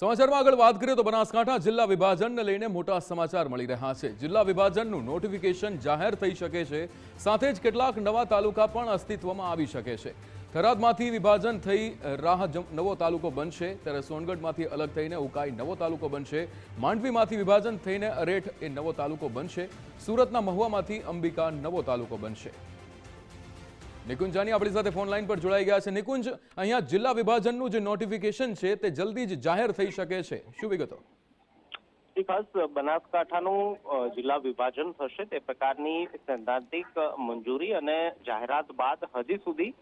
સમાચારમાં આગળ વાત કરીએ તો બનાસકાંઠા જિલ્લા વિભાજનને લઈને મોટા સમાચાર મળી રહ્યા છે. જિલ્લા વિભાજનનું નોટિફિકેશન જાહેર થઈ શકે છે. સાથે જ કેટલાક નવા તાલુકા પણ અસ્તિત્વમાં આવી શકે છે. થરાદમાંથી વિભાજન થઈ રાહ નવો તાલુકો બનશે. ત્યારે સોનગઢમાંથી અલગ થઈને ઉકાઈ નવો તાલુકો બનશે. માંડવીમાંથી વિભાજન થઈને અરેઠ એ નવો તાલુકો બનશે. સુરતના મહુવામાંથી અંબિકા નવો તાલુકો બનશે. નિકુંજ જાની આપણી સાથે ફોન લાઈન પર જોડાઈ ગયા છે. નિકુંજ, અહીંયા જિલ્લા વિભાજનનું જે નોટિફિકેશન છે તે જલ્દી જ જાહેર થઈ શકે છે. શું વિગતો? ખાસ બનાસકાંઠાનું જિલ્લા વિભાજન થશે તે પ્રકારની સૈદ્ધાંતિક મંજૂરી અને જાહેરાત બાદ હજી સુધી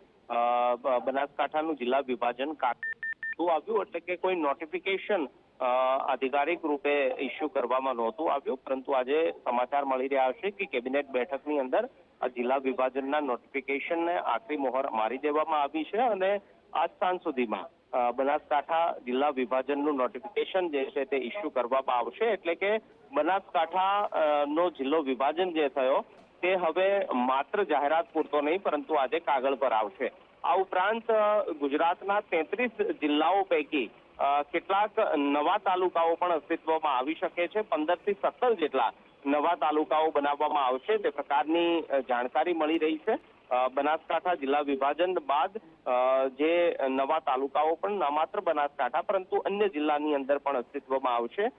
બનાસકાંઠાનું જિલ્લા વિભાજન કાઢતું આવ્યું, એટલે કે કોઈ નોટિફિકેશન આધિકારિક રૂપે ઇસ્યુ કરવામાં નહોતું આવ્યું. પરંતુ આજે સમાચાર મળી રહ્યા છે કે કેબિનેટ બેઠકની અંદર આ જિલ્લા વિભાજનના નોટિફિકેશનને આખરી મોહર મારી દેવામાં આવી છે અને આજ સાંજ સુધીમાં બનાસકાંઠા જિલ્લા વિભાજનનું નોટિફિકેશન જે છે તે ઇસ્યુ કરવામાં આવશે. એટલે કે બનાસકાંઠા નો જિલ્લો વિભાજન જે થયો તે હવે માત્ર જાહેરાત પૂરતો નહીં, પરંતુ આજે કાગળ પર આવશે. આ ઉપરાંત ગુજરાતના તેત્રીસ જિલ્લાઓ પૈકી કેટલાક નવા તાલુકાઓ પણ અસ્તિત્વમાં આવી શકે છે. પંદરથી સત્તર જેટલા નવા તાલુકાઓ બનાવવામાં આવશે તે પ્રકારની જાણકારી મળી રહી છે. બનાસકાંઠા જિલ્લા વિભાજન બાદ જે નવા તાલુકાઓ પણ ન માત્ર બનાસકાંઠા, પરંતુ અન્ય જિલ્લાની અંદર પણ અસ્તિત્વમાં આવશે.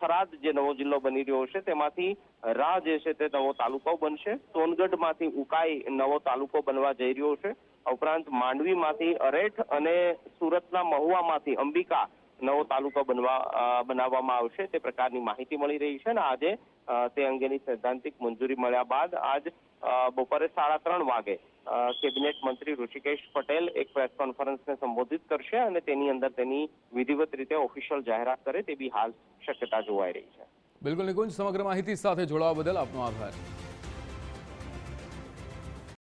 થરાદ જે નવો જિલ્લો બની રહ્યો છે, તેમાંથી રાહ જે છે તે નવો તાલુકો બનશે. સોનગઢમાંથી ઉકાઈ નવો તાલુકો બનવા જઈ રહ્યો છે. ઉપરાંત માંડવીમાંથી અરેઠ અને સુરતના મહુવામાંથી અંબિકા નવો તાલુકો બનવા બનાવવામાં આવશે. તે પ્રકારની માહિતી મળી રહી છે અને આજે તે અંગેની સૈદ્ધાંતિક મંજૂરી મળ્યા બાદ આજ બપોરે સાડા ત્રણ વાગે કેબિનેટ મંત્રી ઋષિકેશ પટેલ એક પ્રેસ કોન્ફરન્સને સંબોધિત કરશે અને તેની અંદર તેની વિધિવત રીતે ઓફિશિયલ જાહેરાત કરે તેવી હાલ શક્યતા જોવાઈ રહી છે. બિલકુલ નિકુંજ, સમગ્ર માહિતી સાથે જોડાવા બદલ આપનો આભાર.